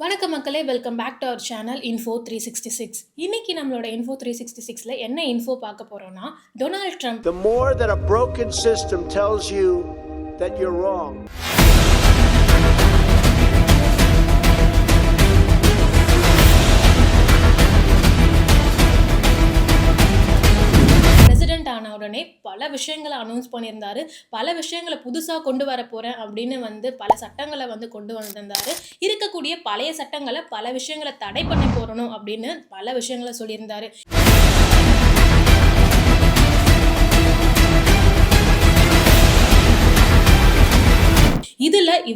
வணக்க மக்களே welcome back to our channel info three sixty six இன்னைக்கு நம்மளோட இன்ஃபோ த்ரீ சிக்ஸ்டி சிக்ஸில் என்ன இன்ஃபோ பார்க்க போகிறோம்னா Donald Trump The more that a broken system tells you that you're wrong, பல விஷயங்களை அனௌன்ஸ் பண்ணியிருந்தார். பல விஷயங்களை புதுசாக கொண்டு வர போகிறேன் அப்படின்னு வந்து பல சட்டங்களை வந்து கொண்டு வந்திருந்தார். இருக்கக்கூடிய பழைய சட்டங்களை பல விஷயங்களை தடை பண்ண போகணும் அப்படின்னு பல விஷயங்களை சொல்லியிருந்தார்.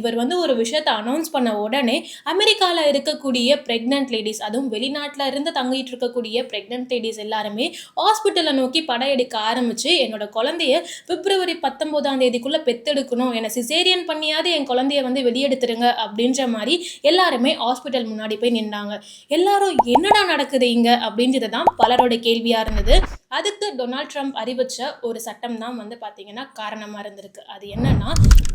இவர் வந்து ஒரு விஷயத்தை அனௌன்ஸ் பண்ண உடனே அமெரிக்காவில் இருக்கக்கூடிய ப்ரெக்னென்ட் லேடிஸ் அதுவும் வெளிநாட்டில் இருந்து தங்கிட்டு இருக்கக்கூடிய ப்ரெக்னென்ட் லேடிஸ் எல்லாருமே ஹாஸ்பிட்டலை நோக்கி படம் எடுக்க ஆரம்பித்து என்னோட குழந்தைய பிப்ரவரி பத்தொம்போதாம் தேதிக்குள்ளே பெத்தெடுக்கணும். என்னை சிசேரியன் பண்ணியாவது என் குழந்தைய வந்து வெளியெடுத்துருங்க அப்படின்ற மாதிரி எல்லாருமே ஹாஸ்பிட்டல் முன்னாடி போய் நின்றாங்க எல்லாரும் என்னடா நடக்குது இங்கே? அப்படின்றது தான் பலரோட கேள்வியாக இருந்தது. அதுக்கு டொனால்ட் ட்ரம்ப் அறிவிச்ச ஒரு சட்டம் தான் வந்து பார்த்தீங்கன்னா காரணமாக இருந்திருக்கு. அது என்னன்னா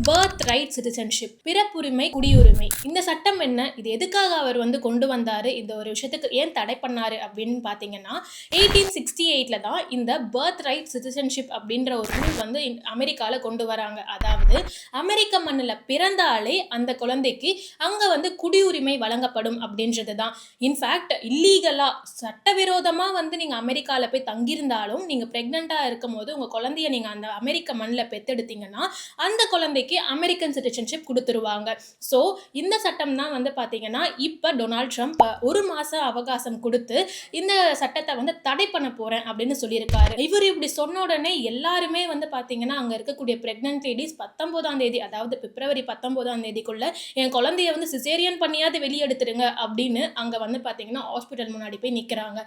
பர்த் ரைட் சிட்டிசன்ஷிப் பிறப்புரிமை குடியுரிமை. இந்த சட்டம் என்ன? இது எதுக்காக அவர் வந்து கொண்டு வந்தார்? இந்த ஒரு விஷயத்துக்கு ஏன் தடை பண்ணார் அப்படின்னு பார்த்தீங்கன்னா எயிட்டீன் சிக்ஸ்டி எயிட்டில் தான் இந்த பர்த் ரைட் சிட்டிசன்ஷிப் அப்படின்ற ஒரு ரூல் வந்து அமெரிக்காவில் கொண்டு வராங்க. அதாவது அமெரிக்க மண்ணில் பிறந்தாலே அந்த குழந்தைக்கு அங்கே வந்து குடியுரிமை வழங்கப்படும் அப்படின்றது தான். இன்ஃபேக்ட் இல்லீகலாக சட்டவிரோதமாக வந்து நீங்கள் அமெரிக்காவில் போய் இருந்தாலும் நீங்கள் ப்ரெக்னெண்ட்டாக இருக்கும் போது உங்கள் குழந்தைய நீங்கள் அந்த அமெரிக்க மண்ணில் பெத்தெடுத்தீங்கன்னா அந்த குழந்தைக்கு அமெரிக்கன் சிட்டிசன்ஷிப் கொடுத்துருவாங்க. ஸோ இந்த சட்டம் தான் வந்து பார்த்தீங்கன்னா இப்போ டொனால்ட் ட்ரம்ப் ஒரு மாதம் அவகாசம் கொடுத்து இந்த சட்டத்தை வந்து தடை பண்ண போகிறேன் அப்படின்னு சொல்லியிருக்காரு. இவர் இப்படி சொன்ன உடனே எல்லாருமே வந்து பார்த்தீங்கன்னா அங்கே இருக்கக்கூடிய ப்ரெக்னென்ட் லேடிஸ் பத்தொம்போதாம் தேதி அதாவது பிப்ரவரி பத்தொம்போதாம் தேதிக்குள்ளே என் குழந்தைய வந்து சிசேரியன் பண்ணியாவது வெளியெடுத்துருங்க அப்படின்னு அங்கே வந்து பார்த்தீங்கன்னா ஹாஸ்பிட்டல் முன்னாடி போய் நிற்கிறாங்க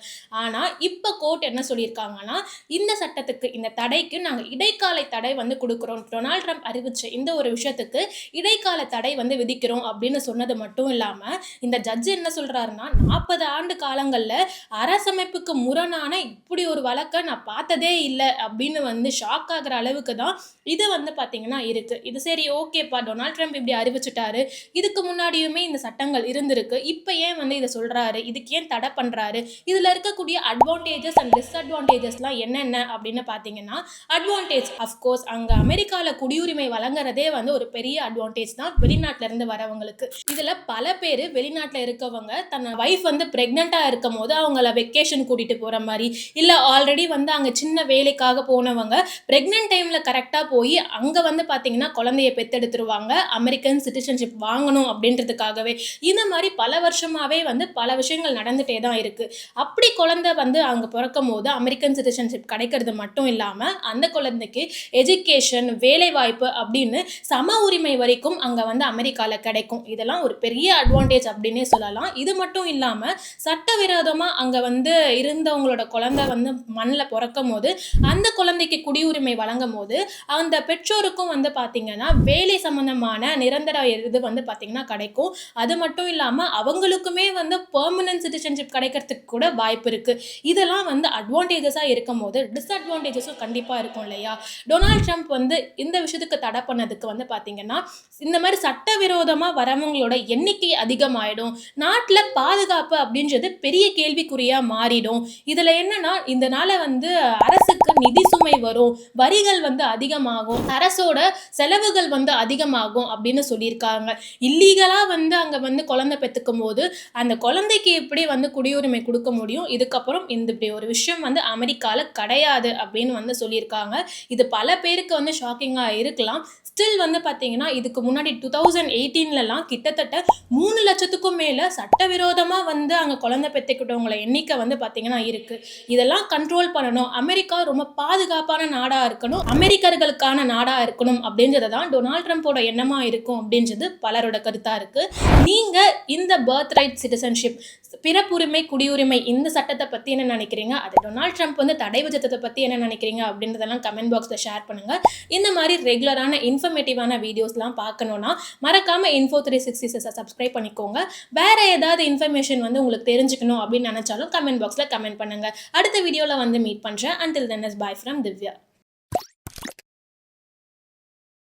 ஆனால் இப்போ கோர்ட் என்ன சொல்லியிருக்காங்க? சொல்லியிருக்காங்கன்னா இந்த சட்டத்துக்கு இந்த தடைக்கு நாங்கள் இடைக்கால தடை வந்து கொடுக்குறோம். டொனால்ட் ட்ரம்ப் அறிவிச்ச இந்த ஒரு விஷயத்துக்கு இடைக்கால தடை வந்து விதிக்கிறோம் அப்படின்னு சொன்னது மட்டும் இல்லாமல் இந்த ஜட்ஜ் என்ன சொல்கிறாருன்னா நாற்பது ஆண்டு காலங்களில் அரசமைப்புக்கு முரணான இப்படி ஒரு வழக்கை நான் பார்த்ததே இல்லை அப்படின்னு வந்து ஷாக் ஆகிற அளவுக்கு தான் இது வந்து பார்த்தீங்கன்னா இருக்குது இது சரி ஓகேப்பா டொனால்ட் ட்ரம்ப் இப்படி அறிவிச்சிட்டாரு. இதுக்கு முன்னாடியுமே இந்த சட்டங்கள் இருந்திருக்கு. இப்போ ஏன் வந்து இதை சொல்கிறாரு இதுக்கு ஏன் தடை பண்ணுறாரு இதில் இருக்கக்கூடிய அட்வான்டேஜஸ் அண்ட் டிஸ்அட்வான்டேஜ் அட்வான்டேஜஸ்லாம் என்னென்ன அப்படின்னு பார்த்தீங்கன்னா அட்வான்டேஜ் அஃப்கோர்ஸ் அங்கே அமெரிக்காவில் குடியுரிமை வழங்குறதே வந்து ஒரு பெரிய அட்வான்டேஜ் தான் வெளிநாட்டிலேருந்து வரவங்களுக்கு. இதில் பல பேர் வெளிநாட்டில் இருக்கவங்க தன் ஒய்ஃப் வந்து ப்ரெக்னெண்ட்டாக இருக்கும் போது அவங்கள வெக்கேஷன் கூட்டிகிட்டு போகிற மாதிரி இல்லை ஆல்ரெடி வந்து அங்கே சின்ன வேலைக்காக போனவங்க ப்ரெக்னென்ட் டைமில் கரெக்டாக போய் அங்கே வந்து பார்த்தீங்கன்னா குழந்தைய பெத்தெடுத்துருவாங்க அமெரிக்கன் சிட்டிசன்ஷிப் வாங்கணும் அப்படின்றதுக்காகவே. இந்த மாதிரி பல வருஷமாகவே வந்து பல விஷயங்கள் நடந்துகிட்டே தான் இருக்குது அப்படி குழந்தை வந்து அங்கே பிறக்கும் போது அமெரிக்கன் சிட்டிசன்ஷிப் கிடைக்கிறது மட்டும் இல்லாமல் அந்த குழந்தைக்கு எஜுகேஷன் வேலைவாய்ப்பு அப்படின்னு சம உரிமை வரைக்கும் அங்கே வந்து அமெரிக்காவில் கிடைக்கும். இதெல்லாம் ஒரு பெரிய அட்வான்டேஜ் அப்படின்னே சொல்லலாம். இது மட்டும் இல்லாமல் சட்டவிரோதமாக அங்கே வந்து இருந்தவங்களோட குழந்தை வந்து மண்ணில் பிறக்கும் போது அந்த குழந்தைக்கு குடியுரிமை வழங்கும் போது அந்த பெற்றோருக்கும் வந்து பார்த்திங்கன்னா வேலை சம்மந்தமான நிரந்தர இது வந்து பார்த்திங்கன்னா கிடைக்கும். அது மட்டும் இல்லாமல் அவங்களுக்குமே வந்து பெர்மனன்ட் சிட்டிசன்ஷிப் கிடைக்கிறதுக்கு கூட வாய்ப்பு இருக்குது இதெல்லாம் வந்து அட்வான்டேஜஸ் அட்வான்டேஜஸாக இருக்கும் போது டிஸ்அட்வான்டேஜஸும் கண்டிப்பாக இருக்கும் இல்லையா? டொனால்ட் ட்ரம்ப் வந்து இந்த விஷயத்துக்கு தடை பண்ணதுக்கு வந்து பார்த்தீங்கன்னா இந்த மாதிரி சட்டவிரோதமாக வரவங்களோட எண்ணிக்கை அதிகமாயிடும். நாட்டில் பாதுகாப்பு அப்படின்றது பெரிய கேள்விக்குறியாக மாறிடும். இதில் என்னன்னா இதனால வந்து அரசுக்கு நிதி சுமை வரும். வரிகள் வந்து அதிகமாகும். அரசோட செலவுகள் வந்து அதிகமாகும் அப்படின்னு சொல்லியிருக்காங்க. இல்லீகலாக வந்து அங்கே வந்து குழந்தை பெற்றுக்கும் போது அந்த குழந்தைக்கு எப்படி வந்து குடியுரிமை கொடுக்க முடியும்? இதுக்கப்புறம் இந்த இப்படி ஒரு விஷயம் வந்து அமெரிக்காவில் கிடையாது அப்படின்னு வந்து சொல்லியிருக்காங்க. இது பல பேருக்கு வந்து ஷாக்கிங்காக இருக்கலாம். ஸ்டில் வந்து பார்த்தீங்கன்னா இதுக்கு முன்னாடி டூ தௌசண்ட் எயிட்டீன்லலாம் கிட்டத்தட்ட மூணு லட்சத்துக்கும் மேலே சட்டவிரோதமாக வந்து அங்கே குழந்தை பெற்றுக்கிட்டவங்கள எண்ணிக்கை வந்து பார்த்தீங்கன்னா இருக்குது இதெல்லாம் கண்ட்ரோல் பண்ணணும். அமெரிக்கா ரொம்ப பாதுகாப்பாக பாதுகாப்பான நாடாக இருக்கணும் அமெரிக்கர்களுக்கான நாடாக இருக்கணும் அப்படின்றத தான் டொனால்ட் ட்ரம்ப்போட எண்ணமாக இருக்கும் அப்படின்றது பலரோட கருத்தாக இருக்குது நீங்கள் இந்த பர்த் ரைட் சிட்டிசன்ஷிப் பிறப்புரிமை குடியுரிமை இந்த சட்டத்தை பற்றி என்ன நினைக்கிறீங்க? அது டொனால்ட் ட்ரம்ப் வந்து தடை விதித்ததை பற்றி என்ன நினைக்கிறீங்க அப்படின்றதெல்லாம் கமெண்ட் பாக்ஸில் ஷேர் பண்ணுங்கள் இந்த மாதிரி ரெகுலரான இன்ஃபர்மேட்டிவான வீடியோஸ்லாம் பார்க்கணுன்னா மறக்காமல் இன்ஃபோ த்ரீ சிக்ஸ்டி சப்ஸ்கிரைப் பண்ணிக்கோங்க. வேறு ஏதாவது இன்ஃபர்மேஷன் வந்து உங்களுக்கு தெரிஞ்சுக்கணும் அப்படின்னு நினச்சாலும் கமெண்ட் பாக்ஸில் கமெண்ட் பண்ணுங்கள் அடுத்த வீடியோவில் வந்து மீட் பண்ணுறேன் until then is bye from Divya